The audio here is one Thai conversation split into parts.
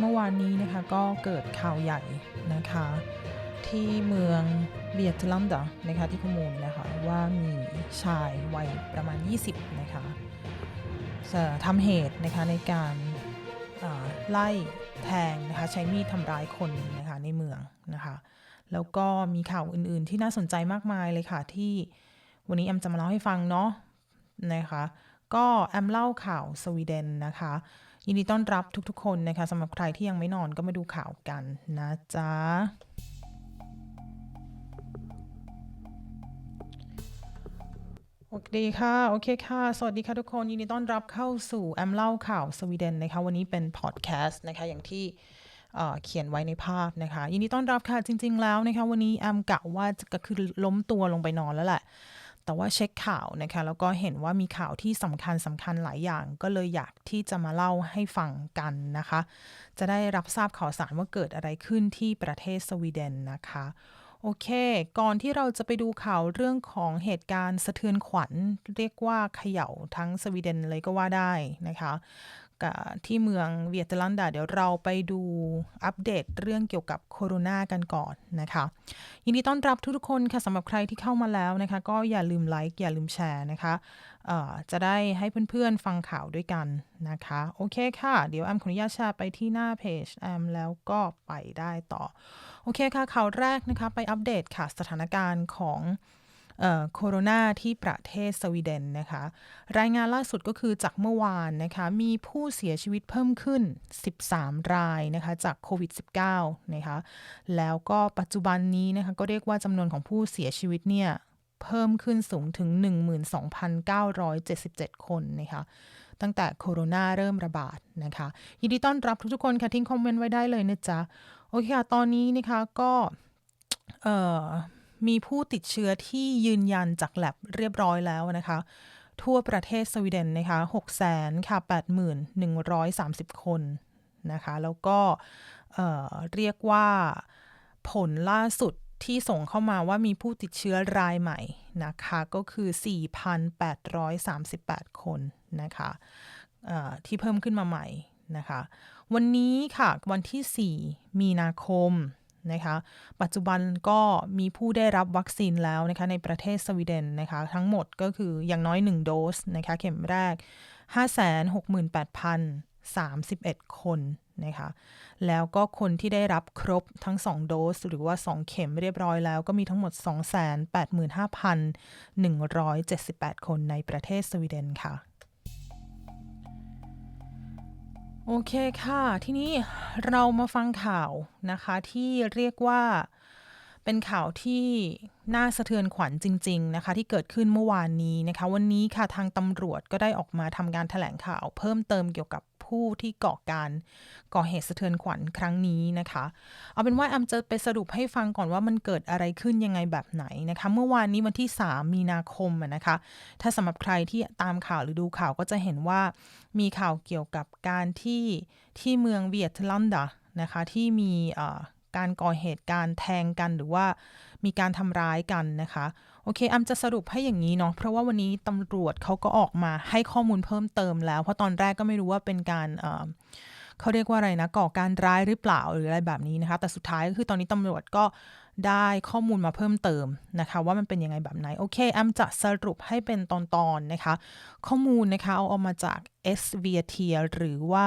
เมื่อวานนี้นะคะก็เกิดข่าวใหญ่นะคะ ที่เมืองเบียดลัมดานะคะที่ขมูลนะคะว่ามีชายวัยประมาณ 20 นะคะจะทำเหตุนะคะในการาไล่แทงนะคะใช้มีดทำร้ายคนนะคะในเมืองนะคะแล้วก็มีข่าวอื่น ๆ ที่น่าสนใจมากมายเลยค่ะ ที่วันนี้แอมจะมาเล่าให้ฟังเนาะนะคะ ก็แอมเล่าข่าวสวีเดนนะคะ ยินดีต้อนรับทุกๆ คนนะคะสำหรับใครที่ยังไม่นอนก็มาดูข่าวกันนะจ๊ะโอเคค่ะ โอเคค่ะ สวัสดีค่ะทุกคน ยินดีต้อนรับเข้าสู่แอมเล่าข่าวสวีเดนนะคะ วันนี้เป็นพอดแคสต์นะคะ อย่างที่เเขียนไว้ในภาพนะคะ ยินดีต้อนรับค่ะ จริง ๆ แล้วนะคะ วันนี้แอมกะว่าจะก็คือล้มตัวลงไปนอนแล้วแหละ แต่ว่าเช็คข่าวนะคะแล้วก็เห็นว่ามีข่าวที่สำคัญสำคัญหลายอย่าง ก็เลยอยากที่จะมาเล่าให้ฟังกันนะคะ จะได้รับทราบข่าวสารว่าเกิดอะไรขึ้นที่ประเทศสวีเดนนะคะโอเค ก่อนที่เราจะไปดูข่าวเรื่องของเหตุการณ์สะเทือนขวัญ เรียกว่าเขย่าทั้งสวีเดนเลยก็ว่าได้นะคะ ที่เมืองเวียดลันดา เดี๋ยวเราไปดูอัปเดตเรื่องเกี่ยวกับโคโรนากันก่อนนะคะยินดีต้อนรับทุกๆคนค่ะสำหรับใครที่เข้ามาแล้วนะคะ ก็อย่าลืมไลค์อย่าลืมแชร์นะคะจะได้ให้เพื่อนๆฟังข่าวด้วยกันนะคะ โอเคค่ะ เดี๋ยวแอมขออนุญาตแชร์ไปที่หน้าเพจแอมแล้วก็ไปได้ต่อ โอเคค่ะข่าวแรกนะคะ ไปอัปเดตค่ะสถานการณ์ของ โคโรนาที่ประเทศสวีเดนนะคะ รายงานล่าสุดก็คือจากเมื่อวานนะคะมีผู้เสียชีวิตเพิ่มขึ้น 13 รายนะคะจากโควิด -19 นะคะแล้วก็ปัจจุบันนี้นะคะก็เรียกว่าจำนวนของผู้เสียชีวิตเนี่ยเพิ่มขึ้นสูงถึง 12,977 คนนะคะตั้งแต่โคโรนาเริ่มระบาดนะคะยินดีต้อนรับทุกๆคนค่ะทิ้งคอมเมนต์ไว้ได้เลยนะจ๊ะ โอเคค่ะ ตอนนี้นะคะก็ เอ่อ มีผู้ติดเชื้อที่ยืนยันจากแลบเรียบร้อยแล้วนะคะ ทั่วประเทศสวีเดนนะคะ6แสนค่ะ81,130 คนนะคะ แล้วก็เเรียกว่าผลล่าสุดที่ส่งเข้ามาว่ามีผู้ติดเชื้อรายใหม่นะคะ ก็คือ 4,838 คนนะคะที่เพิ่มขึ้นมาใหม่นะคะ วันนี้ค่ะวันที่ 4 มีนาคม นะคะปัจจุบันก็มีผู้ได้รับวัคซีนแล้วนะคะในประเทศสวีเดนนะคะทั้งหมดก็คืออย่างน้อย 1 โดสนะคะเข็มแรก 568,031 คนนะคะแล้วก็คนที่ได้รับครบทั้ง 2 โดส หรือว่า 2 เข็มเรียบร้อยแล้วก็มีทั้งหมด 285,178 คนในประเทศสวีเดนค่ะ โอเคค่ะ ทีนี้เรามาฟังข่าวนะคะที่เรียกว่าเป็นข่าวที่น่าสะเทือนขวัญจริง ๆ นะคะ ที่เกิดขึ้นเมื่อวานนี้นะคะ วันนี้ค่ะทางตำรวจก็ได้ออกมาทำการแถลงข่าว เพิ่มเติมเกี่ยวกับ ผู้ที่ก่อการก่อเหตุสะเทือนขวัญครั้งนี้นะคะ เอาเป็นว่าแอมจะไปสรุปให้ฟังก่อนว่ามันเกิดอะไรขึ้นยังไงแบบไหนนะคะ เมื่อวานนี้วันที่ 3 มีนาคมนะคะ ถ้าสำหรับใครที่ตามข่าวหรือดูข่าวก็จะเห็นว่ามีข่าวเกี่ยวกับการที่ที่เมืองเวียดลันดานะคะที่มีการก่อเหตุการแทงกันหรือว่า มีการทำร้ายกันนะคะ โอเคอัมจะสรุปให้อย่างนี้เนาะเพราะว่าวันนี้ตำรวจเขาก็ออกมาให้ข้อมูลเพิ่มเติมแล้ว เพราะตอนแรกก็ไม่รู้ว่าเป็นการเเขาเรียกว่าอะไรนะก่อการร้ายหรือเปล่าหรืออะไรแบบนี้นะคะ แต่สุดท้ายก็คือตอนนี้ตำรวจก็ ได้ข้อมูลมาเพิ่มเติมนะคะ ว่ามันเป็นยังไงแบบไหน โอเคแอมจะสรุปให้เป็นตอนๆนะคะ ข้อมูลนะคะ เอาออกมาจาก SVT หรือว่า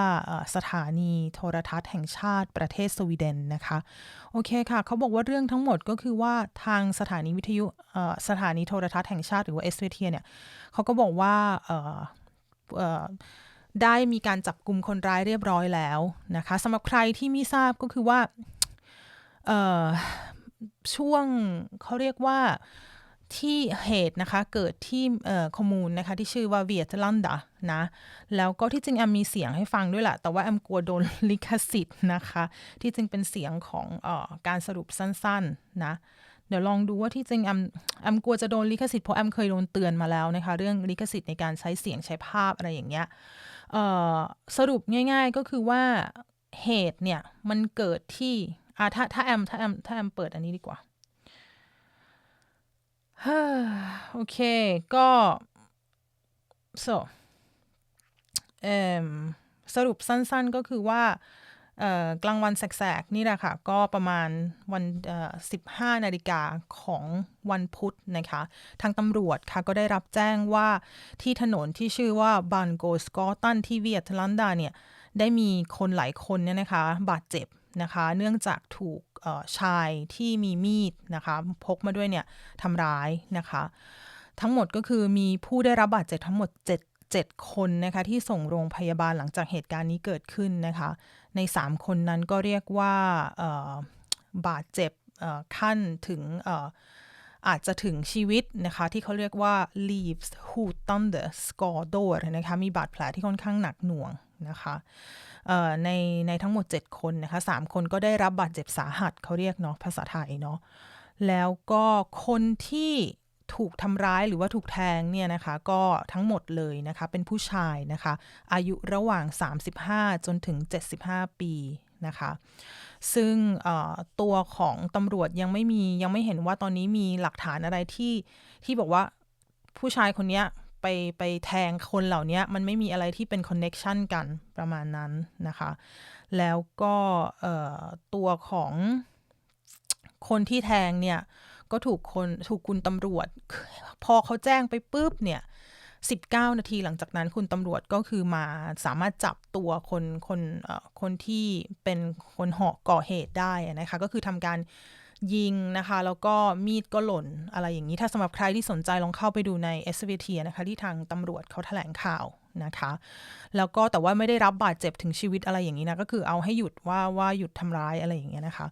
สถานีโทรทัศน์แห่งชาติประเทศสวีเดนนะคะ โอเคค่ะ เขาบอกว่าเรื่องทั้งหมดก็คือว่าทางสถานีวิทยุสถานีโทรทัศน์แห่งชาติหรือว่า SVT เนี่ยเขาก็บอกว่าได้มีการจับกลุ่มคนร้ายเรียบร้อยแล้วนะคะสำหรับใครที่ไม่ทราบก็คือว่า ช่วงเขาเรียกว่าที่เหตุนะคะ เกิดที่คอมมูนนะคะ ที่ชื่อว่าเวียดลันดานะ แล้วก็ที่จริงแอมมีเสียงให้ฟังด้วยแหละแต่ว่าแอมกลัวโดนลิขสิทธิ์นะคะ ที่จริงเป็นเสียงของออการสรุปสั้นๆนะเดี๋ยวลองดูว่าที่จริงแอมแอมกลัวจะโดนลิขสิทธิ์เพราะแอมเคยโดนเตือนมาแล้วนะคะ เรื่องลิขสิทธิ์ในการใช้เสียงใช้ภาพอะไรอย่างเงี้ยสรุปง่าย ๆก็คือว่าเหตุเนี่ยมันเกิดที่ อ่าถ้าถ้าแอมถ้าแอมถ้าแอมเปิดอันนี้ดีกว่าโอเค ก็ so เอมสรุปสั้นๆก็คือว่ากลางวันแสกๆ นี่แหละค่ะ ก็ประมาณวันเอ่อ15นาฬิกาของวันพุธนะคะ ทางตำรวจค่ะ ก็ได้รับแจ้งว่าที่ถนนที่ชื่อว่าบันโกสกอตันที่เวียดลันดาเนี่ย ได้มีคนหลายคนเนี่ยนะคะ บาดเจ็บ นะคะ เนื่องจากถูกชายที่มีมีดนะคะพกมาด้วยเนี่ยทำร้ายนะคะ ทั้งหมดก็คือมีผู้ได้รับบาดเจ็บทั้งหมด 7 7 คนนะคะที่ส่งโรงพยาบาลหลังจากเหตุการณ์นี้เกิดขึ้นนะคะ ใน 3 คนนั้นก็เรียกว่าบาดเจ็บขั้นถึงอาจจะถึงชีวิตนะคะที่เขาเรียกว่า leaves hotande skador นะคะมีบาดแผลที่ค่อนข้างหนักหน่วงนะคะในในทั้งหมด 7 คนนะคะ3คนก็ได้รับบาดเจ็บสาหัสเขาเรียกเนาะภาษาไทยเนาะแล้วก็คนที่ถูกทำร้ายหรือว่าถูกแทงเนี่ยนะคะก็ทั้งหมดเลยนะคะเป็นผู้ชายนะคะอายุระหว่าง 35 จนถึง 75 ปีนะคะซึ่งตัวของตำรวจยังไม่มียังไม่เห็นว่าตอนนี้มีหลักฐานอะไรที่ที่บอกว่าผู้ชายคนเนี้ย ไปไปแทงคนเหล่านี้มันไม่มีอะไรที่เป็นคอนเน็ชันกันประมาณนั้นนะคะ แล้วก็ตัวของคนที่แทงเนี่ย ก็ถูกคนถูกคุณตำรวจ พอเขาแจ้งไปปุ๊บเนี่ย19 นาทีหลังจากนั้นคุณตำรวจก็คือมาสามารถจับตัวคนคนคนที่เป็นคนเหาะก่อเหตุได้นะคะ ก็คือทำการ ยิงนะคะ แล้วก็มีดก็หล่นอะไรอย่างนี้ ถ้าสำหรับใครที่สนใจลองเข้าไปดูใน SVT นะคะ ที่ทางตำรวจเขาแถลงข่าวนะคะ แล้วก็แต่ว่าไม่ได้รับบาดเจ็บถึงชีวิตอะไรอย่างนี้นะ ก็คือเอาให้หยุดว่าว่าหยุดทำร้ายอะไรอย่างเงี้ยนะคะ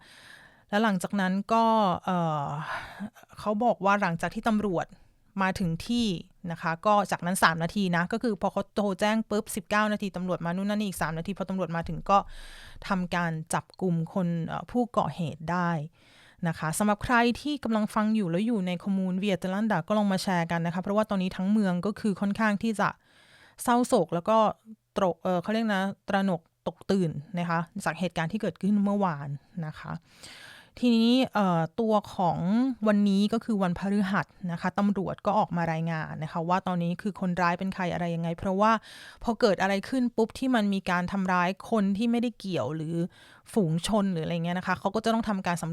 แล้วหลังจากนั้นก็เเขาบอกว่าหลังจากที่ตำรวจมาถึงที่นะคะ ก็จากนั้น 3 นาทีนะ ก็คือพอเขาโทรแจ้งปุ๊บ 19 นาทีตำรวจมานู่นนั่นนี่อีก 3 นาที พอตำรวจมาถึงก็ทำการจับกลุ่มคนผู้ก่อเหตุได้ นะคะสำหรับใครที่กำลังฟังอยู่แล้วอยู่ในคอมมูนเวียตลันดาก็ลองมาแชร์กันนะคะเพราะว่าตอนนี้ทั้งเมืองก็คือค่อนข้างที่จะเศร้าโศกแล้วก็ตรกเออเขาเรียกนะตระหนกตกตื่นนะคะจากเหตุการณ์ที่เกิดขึ้นเมื่อวานนะคะ ทีนี้ตัวของวันนี้ก็คือวันพฤหัสนะคะตำรวจก็ออกมารายงานนะคะ ว่าตอนนี้คือคนร้ายเป็นใครอะไรยังไง เพราะว่าพอเกิดอะไรขึ้นปุ๊บที่มันมีการทำร้ายคนที่ไม่ได้เกี่ยวหรือ ฝูงชนหรืออะไรเงี้ยนะคะเขาก็จะต้องทำการส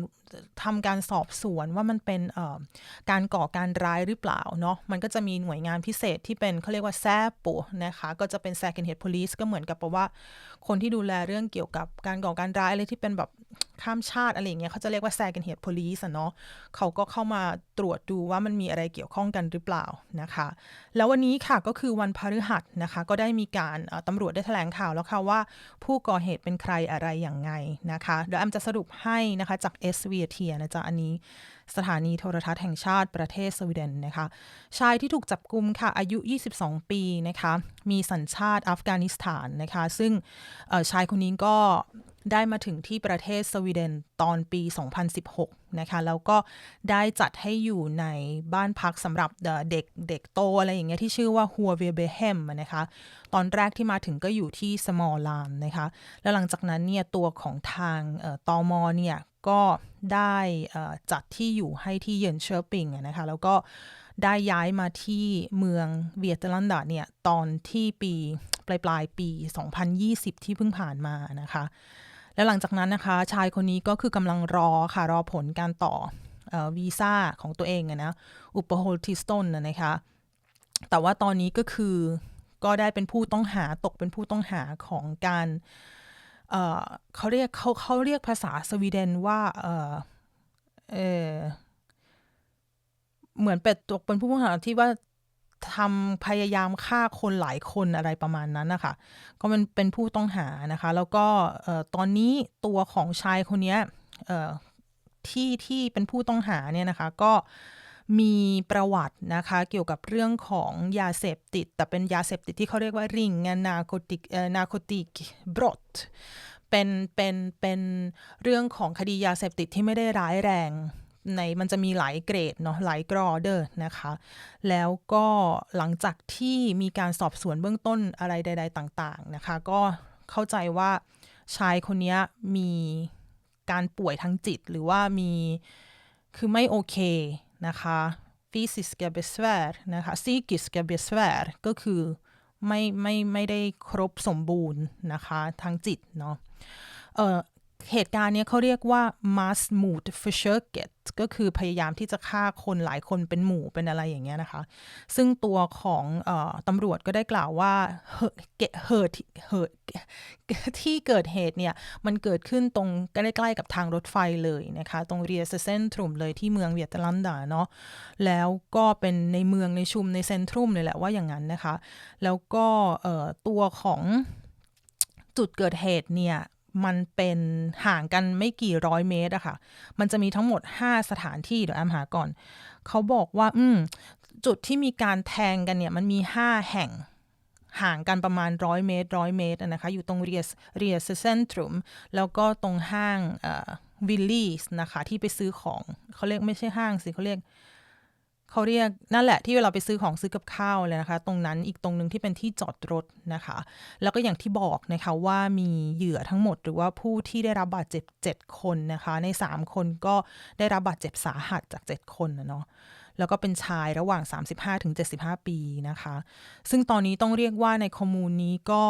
ทำการสอบสวนว่ามันเป็นการก่อการร้ายหรือเปล่าเนาะมันก็จะมีหน่วยงานพิเศษที่เป็นเขาเรียกว่าแซปนะคะก็จะเป็น second head police ก็เหมือนกับแปลว่า คนที่ดูแลเรื่องเกี่ยวกับการก่อการร้ายอะไรที่เป็นแบบข้ามชาติอะไรเงี้ยเขาจะเรียกว่า second head police อะเนาะเขาก็เข้ามา ตรวจดูว่ามันมีอะไรเกี่ยวข้องกันหรือเปล่านะคะ แล้ววันนี้ค่ะก็คือวันพฤหัสนะคะ ก็ได้มีการตำรวจได้แถลงข่าวแล้วค่ะว่า ผู้ก่อเหตุเป็นใครอะไรอย่างไงนะคะเดี๋ยวแอมจะสรุปให้นะคะจาก SVT นะจ๊ะอันนี้สถานีโทรทัศน์แห่งชาติประเทศสวีเดนนะคะ ชายที่ถูกจับกุมค่ะอายุ 22 ปีนะคะ มีสัญชาติอัฟกานิสถานนะคะ ซึ่งชายคนนี้ก็ ได้มาถึงที่ประเทศสวีเดนตอนปี 2016 นะคะ แล้วก็ได้จัดให้อยู่ในบ้านพักสำหรับเด็กเด็กโตอะไรอย่างเงี้ยที่ชื่อว่าฮัวเวเบเฮมนะคะ ตอนแรกที่มาถึงก็อยู่ที่สมอลลานนะคะ แล้วหลังจากนั้นเนี่ยตัวของทางเอ่อตอมเนี่ยก็ได้จัดที่อยู่ให้ที่เยนเชอร์ปิงนะคะ แล้วก็ได้ย้ายมาที่เมืองเวียดลันดาเนี่ยตอนที่ปีปลายปลายปี 2020 ที่เพิ่งผ่านมานะคะ แล้วหลังจากนั้นนะคะ ชายคนนี้ก็คือกำลังรอค่ะรอผลการต่ออวีซ่าของตัวเองอะนะอุปโฮลทิสตนนะนะคะ แต่ว่าตอนนี้ก็คือก็ได้เป็นผู้ต้องหาตกเป็นผู้ต้องหาของการเเขาเรียกเขาเขาเรียกภาษาสวีเดนว่าเเออเหมือนเป็นตกเป็นผู้ต้องหาที่ว่า ทำพยายามฆ่าคนหลายคนอะไรประมาณนั้นนะคะก็เป็นเป็นผู้ต้องหานะคะ แล้วก็ตอนนี้ตัวของชายคนนี้ที่ที่เป็นผู้ต้องหาเนี่ยนะคะก็มีประวัตินะคะเกี่ยวกับเรื่องของยาเสพติด แต่เป็นยาเสพติดที่เขาเรียกว่าริงนาโคติกนาโคติกบรอตเป็นเป็นเป็นเรื่องของคดียาเสพติดที่ไม่ได้ร้ายแรง ในมันจะมีหลายเกรดเนาะหลายกรอเดอร์นะคะ แล้วก็หลังจากที่มีการสอบสวนเบื้องต้นอะไรใด ๆ ต่างๆนะคะ ก็เข้าใจว่าชายคนนี้มีการป่วยทางจิตหรือว่ามีคือไม่โอเคนะคะ fysiska besvär นะคะ psykiska besvär ก็คือไม่ไม่ไม่ได้ครบสมบูรณ์นะคะทางจิตเนาะเอ่อ เหตุการณ์นี้เขาเรียกว่า mass mood f o r s u r g e t ก็คือพยายามที่จะฆ่าคนหลายคนเป็นหมู่เป็นอะไรอย่างเงี้ยนะคะ ซึ่งตัวของอตำรวจก็ได้กล่าวว่าเหตุเหตุเหตุที่เกิดเหตุเนี่ย มันเกิดขึ้นตรงใกล้ๆกับทางรถไฟเลยนะคะ ตรงเรียสเซนทรุมเลยที่เมืองเวียดลันดาเนาะแล้วก็เป็นในเมืองในชุมในเซนทรุมเลยแหละว่าอย่างนั้นนะคะ แล้วก็ตัวของจุดเกิดเหตุเนี่ย มันเป็นห่างกันไม่กี่ร้อยเมตรอะค่ะ มันจะมีทั้งหมด 5 สถานที่เดี๋ยวแอมหาก่อน เขาบอกว่า อืม จุดที่มีการแทงกันเนี่ย มันมี 5 แห่งห่างกันประมาณร้อยเมตรร้อยเมตรนะคะ อยู่ตรงเรียสเรียสเซนทรุมแล้วก็ตรงห้างวิลลี่นะคะ ที่ไปซื้อของ เขาเรียกไม่ใช่ห้างสิเขาเรียก เขาเรียกนั่นแหละที่เวลาไปซื้อของซื้อกับข้าวเลยนะคะ ตรงนั้นอีกตรงหนึ่งที่เป็นที่จอดรถนะคะ แล้วก็อย่างที่บอกนะคะว่ามีเหยื่อทั้งหมด หรือว่าผู้ที่ได้รับบาดเจ็บ 7 คนนะคะ ใน 3 คนก็ได้รับบาดเจ็บสาหัสจาก 7 คนนะเนาะแล้วก็เป็นชายระหว่าง 35ถึง75ปีนะคะ ซึ่งตอนนี้ต้องเรียกว่าในคอมมูนนี้ก็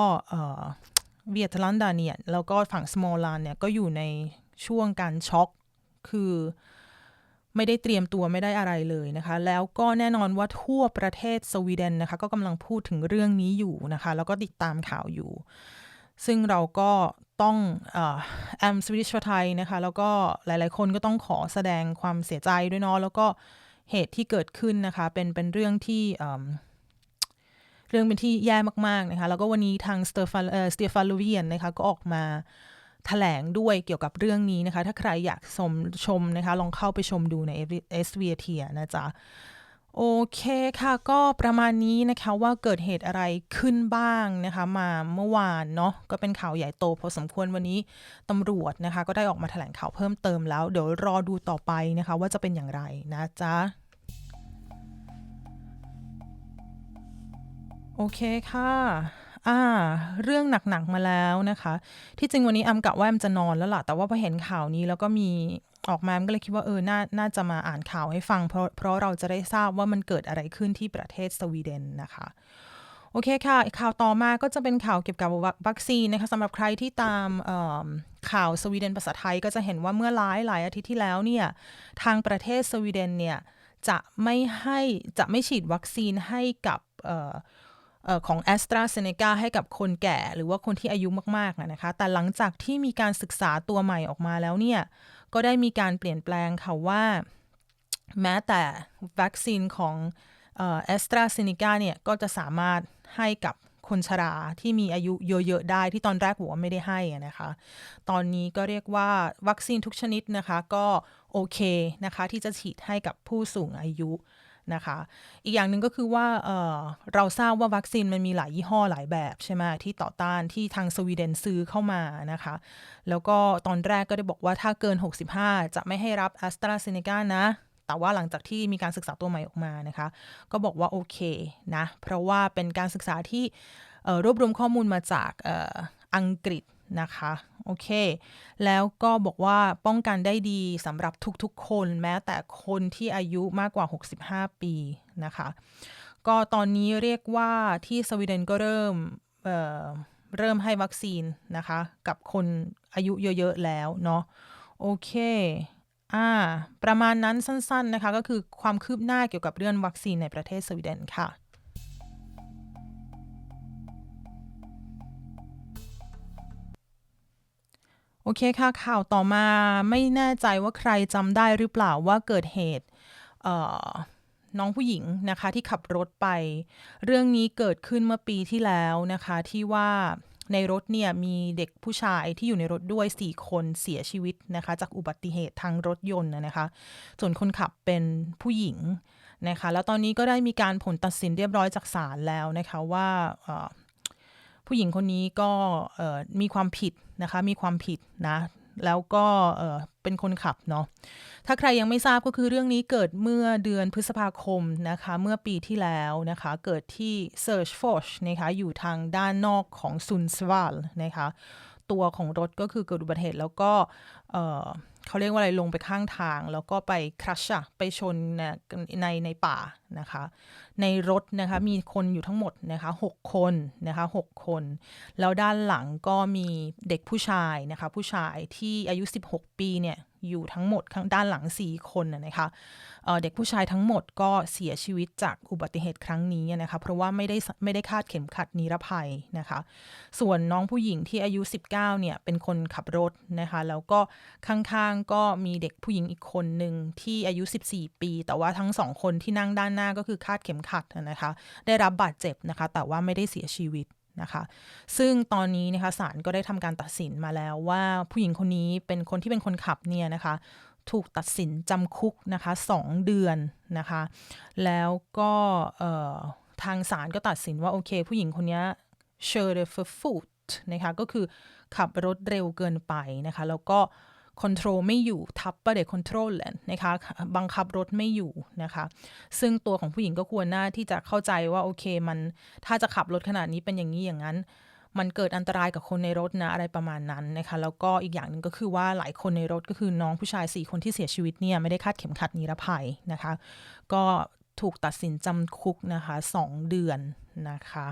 เวียดลันดาเนียแล้วก็ฝั่งสมอลลานเนี่ยก็อยู่ในช่วงการช็อกคือ ไม่ได้เตรียมตัวไม่ได้อะไรเลยนะคะ แล้วก็แน่นอนว่าทั่วประเทศสวีเดนนะคะ ก็กำลังพูดถึงเรื่องนี้อยู่นะคะ แล้วก็ติดตามข่าวอยู่ ซึ่งเราก็ต้องแอมสวิชไทยนะคะ แล้วก็หลาย ๆ คนก็ต้องขอแสดงความเสียใจด้วยเนาะแล้วก็เหตุที่เกิดขึ้นนะคะ เป็นเป็นเรื่องที่เรื่องเป็นที่แย่มาก ๆ นะคะ แล้วก็วันนี้ทางสเตฟานสเตฟานลูเวียนนะคะ ก็ออกมา แถลงด้วยเกี่ยวกับเรื่องนี้นะคะ ถ้าใครอยากชมชมนะคะ ลองเข้าไปชมดูใน s v t นะจ๊ะ โอเคค่ะ ก็ประมาณนี้นะคะว่าเกิดเหตุอะไรขึ้นบ้างนะคะ มาเมื่อวานเนาะก็เป็นข่าวใหญ่โตพอสมควรวันนี้ตำรวจนะคะ ก็ได้ออกมาแถลงข่าวเพิ่มเติมแล้ว เดี๋ยวรอดูต่อไปนะคะ ว่าจะเป็นอย่างไรนะจ๊ะโอเคค่ะ อ่าเรื่องหนัก ๆ มาแล้วนะคะ ที่จริงวันนี้แอมกะว่าแอมจะนอนแล้วล่ะ แต่ว่าพอเห็นข่าวนี้แล้วก็มีออกมาอมก็เลยคิดว่าเออ น่า น่าจะมาอ่านข่าวให้ฟัง เพราะ เพราะเราจะได้ทราบว่ามันเกิดอะไรขึ้นที่ประเทศสวีเดนนะคะ โอเคค่ะ ข่าวต่อมาก็จะเป็นข่าวเกี่ยวกับวัคซีนนะคะสำหรับใครที่ตามข่าวสวีเดนภาษาไทยก็จะเห็นว่าเมื่อหลายหลายอาทิตย์ที่แล้วเนี่ย ทางประเทศสวีเดนเนี่ยจะไม่ให้ จะไม่ฉีดวัคซีนให้กับ ของแอสตราเซเนกาให้กับคนแก่หรือว่าคนที่อายุมากๆนะคะ แต่หลังจากที่มีการศึกษาตัวใหม่ออกมาแล้วเนี่ย ก็ได้มีการเปลี่ยนแปลงค่ะว่า แม้แต่วัคซีนของแอสตราเซเนกาเนี่ย ก็จะสามารถให้กับคนชราที่มีอายุเยอะๆได้ที่ตอนแรกบอกว่าไม่ได้ให้นะคะ ตอนนี้ก็เรียกว่าวัคซีนทุกชนิดนะคะ ก็โอเคนะคะ ที่จะฉีดให้กับผู้สูงอายุ นะคะ อีกอย่างหนึ่งก็คือว่าเเราทราบว่าวัคซีนมันมีหลายยี่ห้อหลายแบบใช่ไหมที่ต่อต้านที่ทางสวีเดนซื้อเข้ามานะคะ แล้วก็ตอนแรกก็ได้บอกว่าถ้าเกิน 65 จะไม่ให้รับแอสตราเซเนกานะ แต่ว่าหลังจากที่มีการศึกษาตัวใหม่ออกมานะคะ ก็บอกว่าโอเคนะ เพราะว่าเป็นการศึกษาที่รวบรวมข้อมูลมาจากอังกฤษ นะคะ โอเค แล้วก็บอกว่าป้องกันได้ดีสำหรับทุกๆ คนแม้แต่คนที่อายุมากกว่า 65 ปีนะคะ ก็ตอนนี้เรียกว่าที่สวีเดนก็เริ่มเเริ่มให้วัคซีนนะคะ กับคนอายุเยอะ ๆ แล้วเนาะ โอเคอ่าประมาณนั้นสั้น ๆ นะคะ ก็คือความคืบหน้าเกี่ยวกับเรื่องวัคซีนในประเทศสวีเดนค่ะ โอเคค่ะข่าวต่อมาไม่แน่ใจว่าใครจำได้หรือเปล่าว่าเกิดเหตุน้องผู้หญิงนะคะที่ขับรถไป เรื่องนี้เกิดขึ้นเมื่อปีที่แล้วนะคะที่ว่าในรถเนี่ยมีเด็กผู้ชายที่อยู่ในรถด้วย 4 คนเสียชีวิตนะคะจากอุบัติเหตุทางรถยนต์นะคะ ส่วนคนขับเป็นผู้หญิงนะคะแล้วตอนนี้ก็ได้มีการผลตัดสินเรียบร้อยจากศาลแล้วนะคะว่า ผู้หญิงคนนี้ก็มีความผิดนะคะมีความผิดนะแล้วก็เป็นคนขับเนาะ ถ้าใครยังไม่ทราบก็คือเรื่องนี้เกิดเมื่อเดือนพฤษภาคมนะคะ เมื่อปีที่แล้วนะคะ เกิดที่ Search f o r นะคะ อยู่ทางด้านนอกของซุนสวาลนะคะ ตัวของรถก็คือเกิดอุบัติเหตุแล้วก็ เขาเรียกว่าอะไรลงไปข้างทาง แล้วก็ไปครัชอะไปชนในในในป่านะคะ ในรถนะคะมีคนอยู่ทั้งหมดนะคะหกคนนะคะหกคน แล้วด้านหลังก็มีเด็กผู้ชายนะคะผู้ชายที่อายุ 16 ปีเนี่ยอยู่ทั้งหมดข้างด้านหลัง 4 คนนะคะเด็กผู้ชายทั้งหมดก็เสียชีวิตจากอุบัติเหตุครั้งนี้นะคะเพราะว่าไม่ได้ไม่ได้คาดเข็มขัดนิรภัยนะคะ ส่วนน้องผู้หญิงที่อายุ 19เนี่ยเป็นคนขับรถนะคะ แล้วก็ข้างๆก็มีเด็กผู้หญิงอีกคนหนึ่งที่อายุ 14 ปี แต่ว่าทั้งสองคนที่นั่งด้านหน้าก็คือคาดเข็มขัดนะคะ ได้รับบาดเจ็บนะคะ แต่ว่าไม่ได้เสียชีวิตนะคะซึ่งตอนนี้นะคะศาลก็ได้ทำการตัดสินมาแล้วว่าผู้หญิงคนนี้เป็นคนที่เป็นคนขับเนี่ยนะคะถูกตัดสินจำคุกนะคะ2เดือนนะคะแล้วก็ทางศาลก็ตัดสินว่าโอเค ผู้หญิงคนนี้เชอร์เดฟฟูดนะคะก็คือขับรถเร็วเกินไปนะคะแล้วก็ คอนโทรลไม่อยู่ทับประเด็คอนโทรลแลนนะคะบังคับรถไม่อยู่นะคะ ซึ่งตัวของผู้หญิงก็ควรหน้าที่จะเข้าใจว่าโอเคมันถ้าจะขับรถขนาดนี้เป็นอย่างนี้อย่างนั้น มันเกิดอันตรายกับคนในรถนะอะไรประมาณนั้นนะคะ แล้วก็อีกอย่างหนึ่งก็คือว่าหลายคนในรถก็คือน้องผู้ชาย 4 คนที่เสียชีวิตเนี่ยไม่ได้คาดเข็มขัดนิรภัยนะคะ ก็ถูกตัดสินจำคุกนะคะ 2 เดือนนะคะ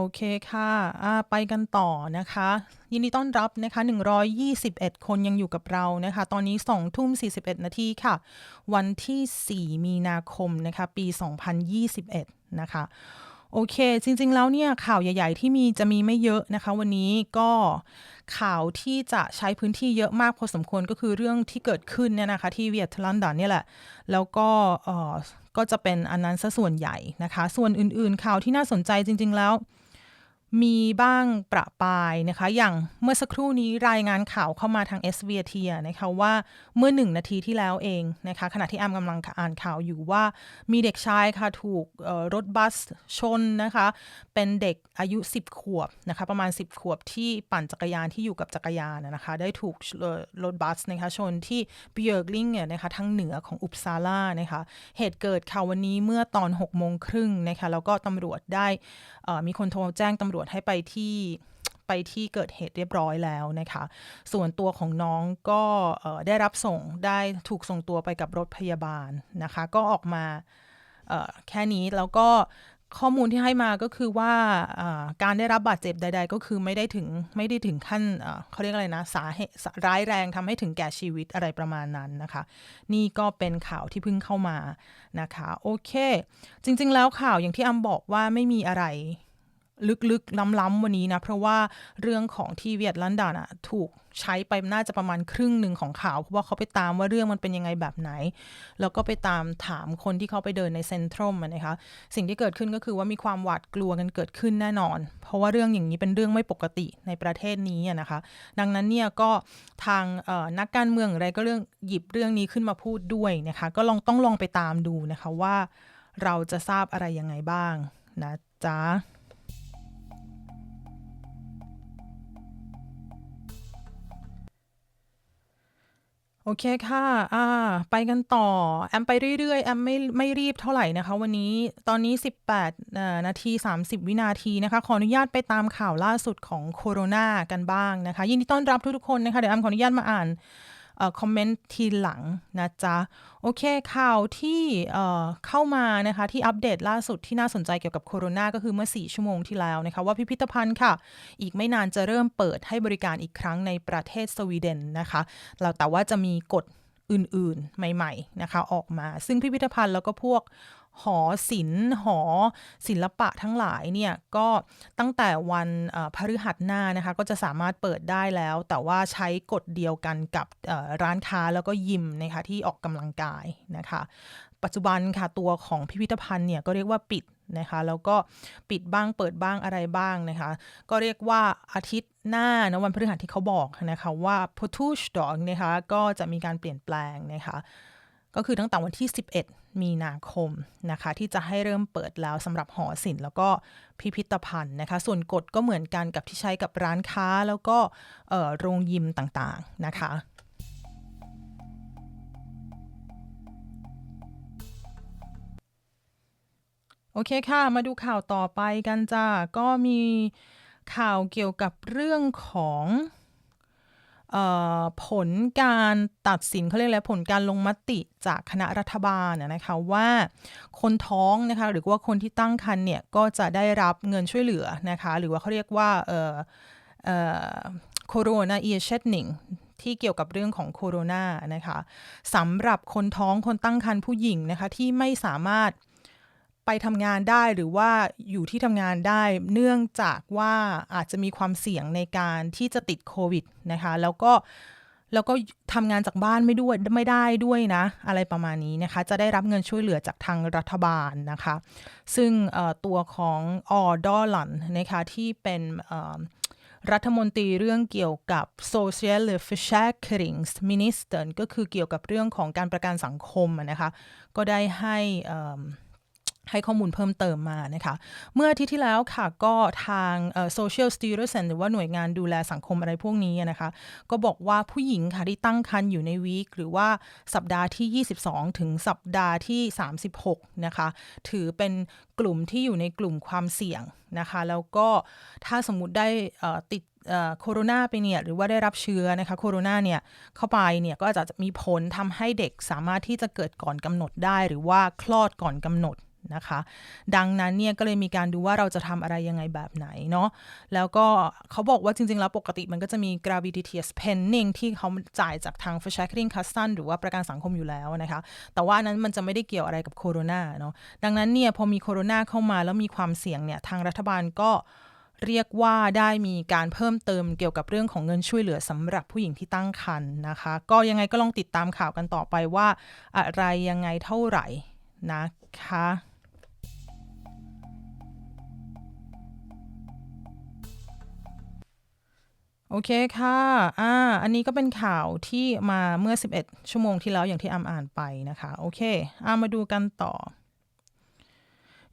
โอเคค่ะะไปกันต่อนะคะ ยินดีต้อนรับนะคะ 121 คนยังอยู่กับเรานะคะ ตอนนี้ 2 ทุ่ม 41 นาทีค่ะ วันที่ 4 มีนาคมนะคะ ปี 2021 นะคะ โอเค จริง ๆ แล้วเนี่ยข่าวใหญ่ ๆ ที่มีจะมีไม่เยอะนะคะ วันนี้ก็ข่าวที่จะใช้พื้นที่เยอะมากพอสมควรก็คือเรื่องที่เกิดขึ้นเนี่ยนะคะ ที่เวียดลันดันเนี่ยแหละ แล้วก็ก็จะเป็นอันนั้นซะส่วนใหญ่นะคะ ส่วนอื่นๆข่าวที่น่าสนใจจริง ๆ แล้ว มีบ้างประปายนะคะ อย่างเมื่อสักครู่นี้รายงานข่าวเข้ามาทาง s อ t นะคะว่าเมื่อหนึ่งนาทีที่แล้วเองนะคะ ขณะที่แอมกำลังอ่านข่าวอยู่ว่า มีเด็กชายค่ะถูกรถบัสชนนะคะ เป็นเด็กอายุ 10 ขวบนะคะ ประมาณ 10 ขวบที่ปั่นจักรยานที่อยู่กับจักรยานนะคะ ได้ถูกรถบัสนะคะชนที่เบียร์กลิงเนี่ยนะคะทางเหนือของอุปซาลานะคะ เหตุเกิดค่ะวันนี้เมื่อตอน6โมงครึ่งนะคะแล้วก็ตำรวจได้ มีคนโทรแจ้งตำรวจให้ไปที่ไปที่เกิดเหตุเรียบร้อยแล้วนะคะ ส่วนตัวของน้องก็ได้รับส่งได้ถูกส่งตัวไปกับรถพยาบาลนะคะ ก็ออกมาแค่นี้แล้วก็ ข้อมูลที่ให้มาก็คือว่าการได้รับบาดเจ็บใด ๆ ก็คือไม่ได้ถึงไม่ได้ถึงขั้นเขาเรียกอะไรนะสาเหตุร้ายแรงทำให้ถึงแก่ชีวิตอะไรประมาณนั้นนะคะ นี่ก็เป็นข่าวที่เพิ่งเข้ามานะคะ โอเค จริง ๆ แล้วข่าวอย่างที่อำบอกว่าไม่มีอะไร ลึกๆ ล้ำๆวันนี้นะ เพราะว่าเรื่องของที่เวียดลันดานอะถูกใช้ไปน่าจะประมาณครึ่งหนึ่งของข่าว เพราะว่าเขาไปตามว่าเรื่องมันเป็นยังไงแบบไหน แล้วก็ไปตามถามคนที่เขาไปเดินในเซ็นทรัลนะคะ สิ่งที่เกิดขึ้นก็คือว่ามีความหวาดกลัวกันเกิดขึ้นแน่นอน เพราะว่าเรื่องอย่างนี้เป็นเรื่องไม่ปกติในประเทศนี้นะคะ ดังนั้นเนี่ยก็ทางนักการเมืองอะไรก็เรื่องหยิบเรื่องนี้ขึ้นมาพูดด้วยนะคะ ก็ลองต้องลองไปตามดูนะคะว่าเราจะทราบอะไรยังไงบ้างนะจ๊ะ โอเคค่ะ อ่า ไปกันต่อ แอมไปเรื่อยๆ แอมไม่ไม่รีบเท่าไหร่นะคะ วันนี้ ตอนนี้ 18นาที 30 วินาทีนะคะ ขออนุญาตไปตามข่าวล่าสุดของโคโรนากันบ้างนะคะ ยินดีต้อนรับทุกๆคนนะคะ เดี๋ยวแอมขออนุญาตมาอ่าน คอมเมนต์ทีหลังนะจ๊ะ โอเคข่าวที่เข้ามานะคะที่อัปเดตล่าสุดที่น่าสนใจเกี่ยวกับโคโรนาก็คือเมื่อ 4 ชั่วโมงที่แล้วนะคะ ว่าพิพิธภัณฑ์ค่ะ อีกไม่นานจะเริ่มเปิดให้บริการอีกครั้งในประเทศสวีเดนนะคะเราแต่ว่าจะมีกฎอื่นๆ ใหม่ ๆ นะคะ ออกมา ซึ่งพิพิธภัณฑ์แล้วก็พวก หอศิลป์หอศิลปะทั้งหลายเนี่ยก็ตั้งแต่วันพฤหัสหน้านะคะก็จะสามารถเปิดได้แล้ว แต่ว่าใช้กฎเดียวกันกับร้านค้าแล้วก็ยิมนะคะที่ออกกำลังกายนะคะ ปัจจุบันค่ะตัวของพิพิธภัณฑ์เนี่ยก็เรียกว่าปิดนะคะแล้วก็ปิดบ้างเปิดบ้างอะไรบ้างนะคะ ก็เรียกว่าอาทิตย์หน้านะวันพฤหัสที่เขาบอกนะคะว่า p o t u s h d o g นะคะก็จะมีการเปลี่ยนแปลงนะคะ ก็คือตั้งแต่วันที่ 11 มีนาคมนะคะ ที่จะให้เริ่มเปิดแล้วสำหรับหอศิลป์แล้วก็พิพิธภัณฑ์นะคะ ส่วนกฎก็เหมือนกันกับที่ใช้กับร้านค้าแล้วก็โรงยิมต่างๆนะคะโอเคค่ะ มาดูข่าวต่อไปกันจ้า ก็มีข่าวเกี่ยวกับเรื่องของ ผลการตัดสินเขาเรียกอะไรผลการลงมติจากคณะรัฐบาลนะนะคะว่าคนท้องนะคะหรือว่าคนที่ตั้งครรภ์เนี่ยก็จะได้รับเงินช่วยเหลือนะคะหรือว่าเขาเรียกว่าเอ่อเอ่อโคโรนาเอเชตนิงที่เกี่ยวกับเรื่องของโคโรนานะคะสำหรับคนท้องคนตั้งครรภ์ผู้หญิงนะคะที่ไม่สามารถ ไปทำงานได้หรือว่าอยู่ที่ทำงานได้ เนื่องจากว่าอาจจะมีความเสี่ยงในการที่จะติดโควิดนะคะ แล้วก็แล้วก็ทำงานจากบ้านไม่ด้วยไม่ได้ด้วยนะ อะไรประมาณนี้นะคะ จะได้รับเงินช่วยเหลือจากทางรัฐบาลนะคะ ซึ่งตัวของออดอลันนะคะที่เป็นรัฐมนตรีเรื่องเกี่ยวกับ social försäkrings minister ก็คือเกี่ยวกับเรื่องของการประกันสังคมนะคะ ก็ได้ให้ ให้ข้อมูลเพิ่มเติมมานะคะ เมื่ออาทิตย์ที่แล้วค่ะก็ทาง social s t e r i o n หรือว่าหน่วยงานดูแลสังคมอะไรพวกนี้นะคะ ก็บอกว่าผู้หญิงค่ะที่ตั้งครรภ์อยู่ในวีคหรือว่าสัปดาห์ที่ 22 ถึงสัปดาห์ที่ 36 นะคะ ถือเป็นกลุ่มที่อยู่ในกลุ่มความเสี่ยงนะคะ แล้วก็ถ้าสมมุติได้ติดโคโรนาไปเนี่ยหรือว่าได้รับเชื้อนะคะโคโรนาเนี่ยเข้าไปเนี่ยก็อาจจะมีผลทำให้เด็กสามารถที่จะเกิดก่อนกำหนดได้ หรือว่าคลอดก่อนกำหนด นะคะ ดังนั้นเนี่ยก็เลยมีการดูว่าเราจะทำอะไรยังไงแบบไหนเนาะแล้วก็เขาบอกว่าจริง ๆ แล้วปกติมันก็จะมี graviditas pending ที่เขาจ่ายจากทาง f r s h a k r i n g c a s s a n หรือว่าประกันสังคมอยู่แล้วนะคะ แต่ว่านั้นมันจะไม่ได้เกี่ยวอะไรกับโคโรนาเนาะดังนั้นเนี่ยพอมีโคโรนาเข้ามาแล้วมีความเสี่ยงเนี่ยทางรัฐบาลก็เรียกว่าได้มีการเพิ่มเติมเกี่ยวกับเรื่องของเงินช่วยเหลือสำหรับผู้หญิงที่ตั้งครรภ์นะคะ ก็ยังไงก็ลองติดตามข่าวกันต่อไปว่า อะไรยังไงเท่าไหร่นะคะ โอเคค่ะ อ่า อันนี้ก็เป็นข่าวที่มาเมื่อ 11 ชั่วโมงที่แล้วอย่างที่อามอ่านไปนะคะ โอเคอามาดูกันต่อ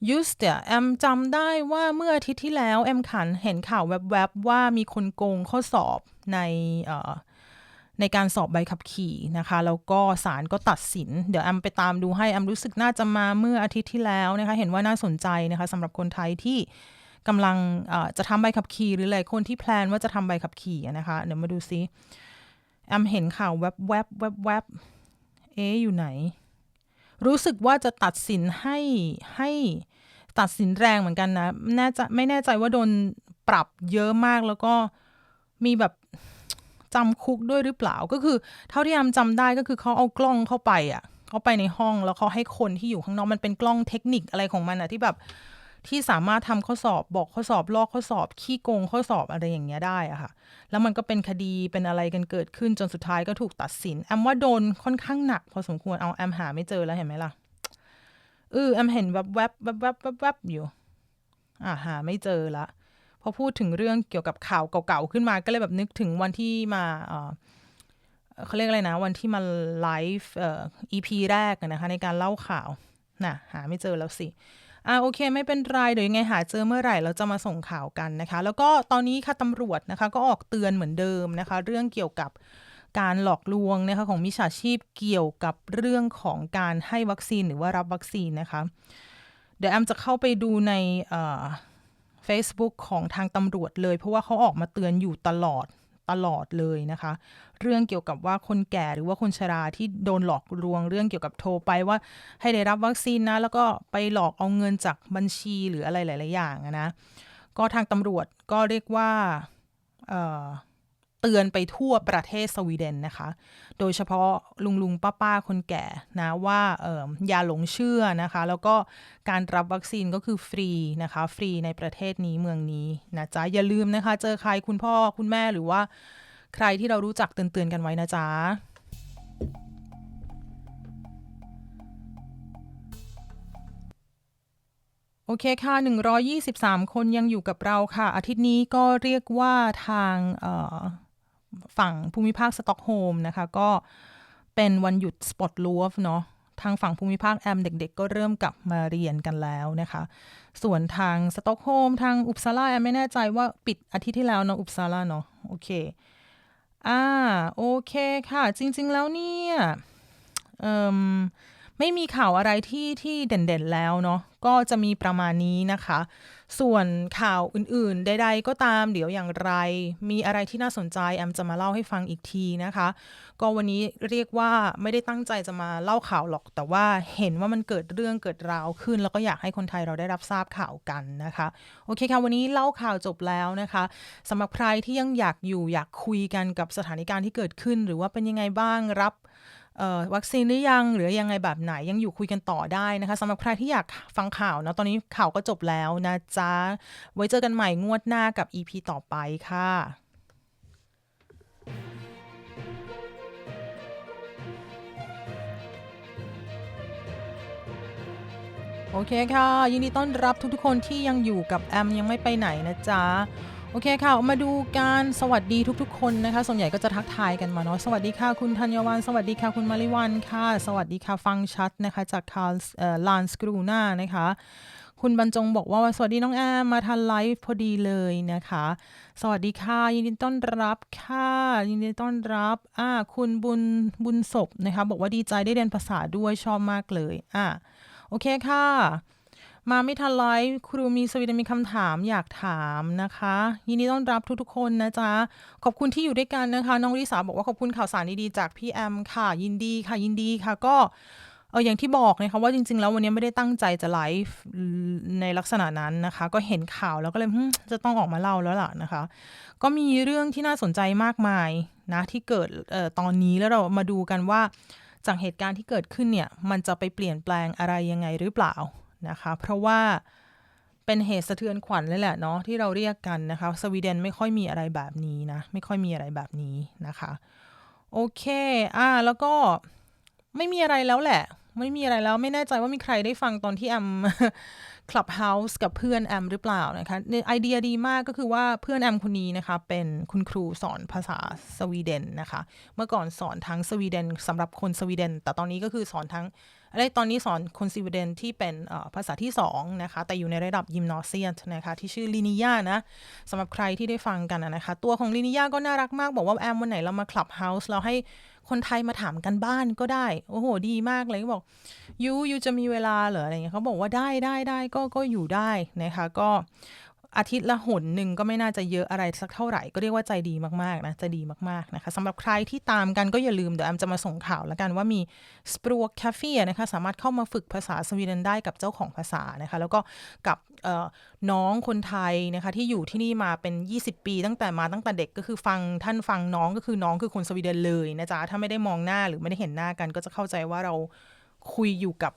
ยูสเตียแอมจำได้ว่าเมื่ออาทิตย์ที่แล้ว แอมขันเห็นข่าวแวบๆว่ามีคนโกงข้อสอบในในการสอบใบขับขี่นะคะ แล้วก็ศาลก็ตัดสิน เดี๋ยวแอมไปตามดูให้แอมรู้สึกน่าจะมาเมื่ออาทิตย์ที่แล้วนะคะ เห็นว่าน่าสนใจนะคะสำหรับคนไทยที่ กำลังจะทำใบขับขี่หรือหลายคนที่แพลนว่าจะทำใบขับขี่นะคะเดี๋ยวมาดูซิแอมเห็นข่าวแวบแวบแวบแวบเอ๊อยู่ไหน รู้สึกว่าจะตัดสินให้ให้ตัดสินแรงเหมือนกันนะแน่ใจไม่แน่ใจว่าโดนปรับเยอะมากแล้วก็มีแบบจำคุกด้วยหรือเปล่าก็คือ เท่าที่แอมจำได้ก็คือเขาเอากล้องเข้าไปอะ่ะเข้าไปในห้องแล้วเขาให้คนที่อยู่ข้างนอกมันเป็นกล้องเทคนิคอะไรของมันอะที่แบบ ที่สามารถทำข้อสอบบอกข้อสอบลอกข้อสอบ ขี้โกงข้อสอบอะไรอย่างเงี้ยได้อะค่ะ แล้วมันก็เป็นคดีเป็นอะไรกันเกิดขึ้นจนสุดท้ายก็ถูกตัดสิน แอมว่าโดนค่อนข้างหนัก พอสมควรเอาแอมหาไม่เจอแล้วเห็นไหมล่ะเออแอมเห็นแวบแวบแวบแวบแวบแวบอยู่อ่าหาไม่เจอละพอพูดถึงเรื่องเกี่ยวกับข่าวเก่าๆขึ้นมาก็เลยแบบนึกถึงวันที่มาเออเขาเรียกอะไรนะ วันที่มาไลฟ์เอ่อ EP แรกนะคะในการเล่าข่าวน่ะหาไม่เจอแล้วสิ อ่าโอเค ไม่เป็นไรเดี๋ยวยังไงหาเจอเมื่อไหร่เราจะมาส่งข่าวกันนะคะ แล้วก็ตอนนี้ค่ะตำรวจนะคะ ก็ออกเตือนเหมือนเดิมนะคะ เรื่องเกี่ยวกับการหลอกลวงนะคะของมิจฉาชีพเกี่ยวกับเรื่องของการให้วัคซีนหรือว่ารับวัคซีนนะคะ เดี๋ยวแอมจะเข้าไปดูในเฟซบุ๊กของทางตำรวจเลย เพราะว่าเขาออกมาเตือนอยู่ตลอด ตลอดเลยนะคะ เรื่องเกี่ยวกับว่าคนแก่หรือว่าคนชราที่โดนหลอกลวงเรื่องเกี่ยวกับโทรไปว่าให้ได้รับวัคซีนนะ แล้วก็ไปหลอกเอาเงินจากบัญชีหรืออะไรหลาย ๆ อย่างนะ ก็ทางตำรวจก็เรียกว่าเตือนไปทั่วประเทศสวีเดนนะคะ โดยเฉพาะลุงลุงป้าป้าคนแก่นะว่าออย่าหลงเชื่อนะคะ แล้วก็การรับวัคซีนก็คือฟรีนะคะ ฟรีในประเทศนี้เมืองนี้นะจ๊ะอย่าลืมนะคะ เจอใครคุณพ่อคุณแม่หรือว่าใครที่เรารู้จักเตือนๆกันไว้นะจ๊ะโอเคค่ะ 123 คนยังอยู่กับเราค่ะ อาทิตย์นี้ก็เรียกว่าทาง ฝั่งภูมิภาคสต็อกโฮมนะคะ ก็เป็นวันหยุดสปอตลูฟเนาะทางฝั่งภูมิภาคแอมเด็ก ๆ ก็เริ่มกลับมาเรียนกันแล้วนะคะ ส่วนทางสต็อกโฮมทางอุปซาลาแอมไม่แน่ใจว่าปิดอาทิตย์ที่แล้วเนาะอุปซาลาเนาะโอเคอ่าโอเคค่ะ จริง ๆ แล้วเนี่ย ไม่มีข่าวอะไรที่ที่เด่นๆแล้วเนาะก็จะมีประมาณนี้นะคะ ส่วนข่าวอื่นๆ ใดๆก็ตามเดี๋ยวอย่างไร มีอะไรที่น่าสนใจแอมจะมาเล่าให้ฟังอีกทีนะคะ ก็วันนี้เรียกว่าไม่ได้ตั้งใจจะมาเล่าข่าวหรอก แต่ว่าเห็นว่ามันเกิดเรื่องเกิดราวขึ้น แล้วก็อยากให้คนไทยเราได้รับทราบข่าวกันนะคะ โอเคค่ะวันนี้เล่าข่าวจบแล้วนะคะสำหรับใครที่ยังอยากอยู่อยากคุยกันกับสถานการณ์ที่เกิดขึ้น หรือว่าเป็นยังไงบ้างรับ วัคซีนหรือยังหรือยังไงแบบไหนยังอยู่คุยกันต่อได้นะคะสำหรับใครที่อยากฟังข่าวนะตอนนี้ข่าวก็จบแล้วนะจ๊ะ ไว้เจอกันใหม่งวดหน้ากับ EP ต่อไปค่ะโอเคค่ะ ยินดีต้อนรับทุกๆคนที่ยังอยู่กับแอมยังไม่ไปไหนนะจ๊ะ โอเคค่ะ มาดูการสวัสดีทุกๆ คนนะคะ ส่วนใหญ่ก็จะทักทายกันมาเนาะ สวัสดีค่ะคุณธัญวัน สวัสดีค่ะคุณมาริวันค่ะ สวัสดีค่ะฟังชัดนะคะ จากคาร์ลานสกรูน่านะคะ คุณบรรจงบอกว่าสวัสดีน้องแอมมาทันไลฟ์พอดีเลยนะคะ สวัสดีค่ะ ยินดีต้อนรับค่ะ ยินดีต้อนรับอ่าคุณบุญบุญศพนะคะ บอกว่าดีใจได้เรียนภาษาด้วยชอบมากเลยอ่าโอเคค่ะ มาไม่ทันไลฟ์ครูมีสวีดมีคำถามอยากถามนะคะ ยินดีต้อนรับทุกๆคนนะจ๊ะ ขอบคุณที่อยู่ด้วยกันนะคะ น้องริสาบอกว่าขอบคุณข่าวสารดีๆจากพี่แอมค่ะ ยินดีค่ะ ยินดีค่ะก็เอออย่างที่บอกนะคะว่าจริง ๆ แล้ววันนี้ไม่ได้ตั้งใจจะไลฟ์ในลักษณะนั้นนะคะ ก็เห็นข่าวแล้วก็เลยจะต้องออกมาเล่าแล้วล่ะนะคะ ก็มีเรื่องที่น่าสนใจมากมายนะที่เกิดออตอนนี้แล้วเรามาดูกันว่าจากเหตุการณ์ที่เกิดขึ้นเนี่ย มันจะไปเปลี่ยนแปลงอะไรยังไงหรือเปล่า นะคะ เพราะว่าเป็นเหตุสะเทือนขวัญเลยแหละเนาะที่เราเรียกกันนะคะ สวีเดนไม่ค่อยมีอะไรแบบนี้นะ ไม่ค่อยมีอะไรแบบนี้นะคะ โอเค อ่า แล้วก็ไม่มีอะไรแล้วแหละ ไม่มีอะไรแล้วไม่แน่ใจว่ามีใครได้ฟังตอนที่แอม Clubhouse กับเพื่อนแอมหรือเปล่านะคะไอเดียดีมากก็คือว่าเพื่อนแอมคนนี้นะคะ เป็นคุณครูสอนภาษาสวีเดนนะคะ เมื่อก่อนสอนทั้งสวีเดนสำหรับคนสวีเดน แต่ตอนนี้ก็คือสอนทั้ง อะไรตอนนี้สอนคนสวีเดนที่เป็นภาษาที่2นะคะ แต่อยู่ในระดับยิมนอเซียนนะคะ ที่ชื่อลินิยานะสำหรับใครที่ได้ฟังกันนะคะ ตัวของลินิยาก็น่ารักมาก บอกว่าแอมวันไหนเรามา Clubhouse เราให้คนไทยมาถามกันบ้านก็ได้ โอ้โห ดีมากเลยก็บอกยูยูจะมีเวลาเหรออะไรเงี้ยเขาบอกว่าได้ได้ได้ก็ก็อยู่ได้นะคะ ก็ อาทิตย์ละหนหนึ่งก็ไม่น่าจะเยอะอะไรสักเท่าไหร่ ก็เรียกว่าใจดีมากๆนะใจะดีมากๆนะคะสำหรับใครที่ตามกันก็อย่าลืมเดี๋ยวแอมจะมาส่งข่าวแล้วกันว่ามีสปรวกคาเฟ่นะคะสามารถเข้ามาฝึกภาษาสวีเดนได้กับเจ้าของภาษานะคะแล้วก็กับน้องคนไทยนะคะที่อยู่ที่นี่มาเป็น 20 ปี ตั้งแต่มาตั้งแต่เด็กก็คือฟังท่านฟังน้องก็คือน้องคือคนสวีเดนเลยนะจ๊ะถ้าไม่ได้มองหน้าหรือไม่ได้เห็นหน้ากันก็จะเข้าใจว่าเรา คุยอยู่กับ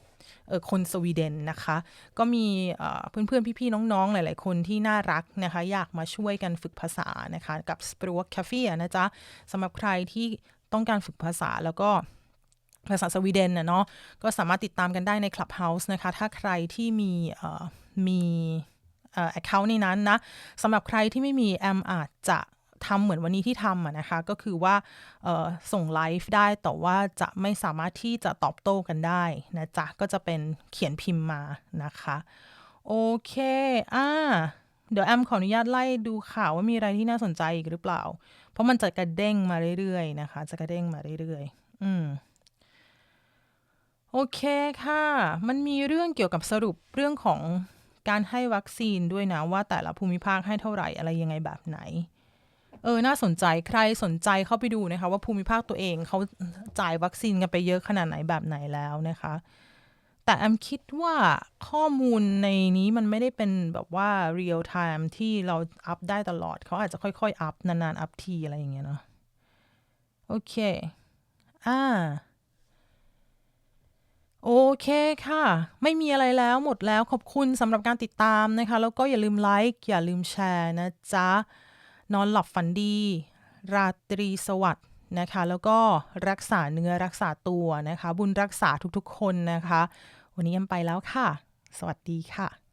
คนสวีเดนนะคะ ก็มีเอ่อเพื่อนๆ พี่ๆ น้องๆ หลายๆ คนที่น่ารักนะคะ อยากมาช่วยกันฝึกภาษานะคะ กับสปรวกคาเฟ่นะจ๊ะสำหรับใครที่ต้องการฝึกภาษาแล้วก็ภาษาสวีเดนนะเนาะก็สามารถติดตามกันได้ใน Clubhouse นะคะ ถ้าใครที่มีมีเอ่อ account ในนั้นนะสำหรับใครที่ไม่มีแอมอาจจะ ทำเหมือนวันนี้ที่ทำอะนะคะ ก็คือว่าส่งไลฟ์ได้แต่ว่าจะไม่สามารถที่จะตอบโต้กันได้นะจ๊ะ ก็จะเป็นเขียนพิมพ์มานะคะ โอเค อ่า เดี๋ยวแอมขออนุญาตไล่ดูข่าวว่ามีอะไรที่น่าสนใจอีกหรือเปล่า เพราะมันจะกระเด้งมาเรื่อยๆนะคะ จะกระเด้งมาเรื่อยๆ อืมโอเคค่ะ มันมีเรื่องเกี่ยวกับสรุปเรื่องของการให้วัคซีนด้วยนะ ว่าแต่ละภูมิภาคให้เท่าไหร่อะไรยังไงแบบไหน เออ น่าสนใจใครสนใจเข้าไปดูนะคะ ว่าภูมิภาคตัวเองเขาจ่ายวัคซีนกันไปเยอะขนาดไหนแบบไหนแล้วนะคะ แต่แอมคิดว่าข้อมูลในนี้มันไม่ได้เป็นแบบว่า real time ที่เราอัพได้ตลอด เขาอาจจะค่อยๆ อัพนานๆ อัพทีอะไรอย่างเงี้ยเนาะ โอเค อ่า โอเคค่ะ ไม่มีอะไรแล้วหมดแล้วขอบคุณสำหรับการติดตามนะคะ แล้วก็อย่าลืมไลค์อย่าลืมแชร์นะจ๊ะ นอนหลับฝันดี ราตรีสวัสดิ์นะคะ แล้วก็รักษาเนื้อรักษาตัวนะคะ บุญรักษาทุกๆ คนนะคะ วันนี้ยังไปแล้วค่ะ สวัสดีค่ะ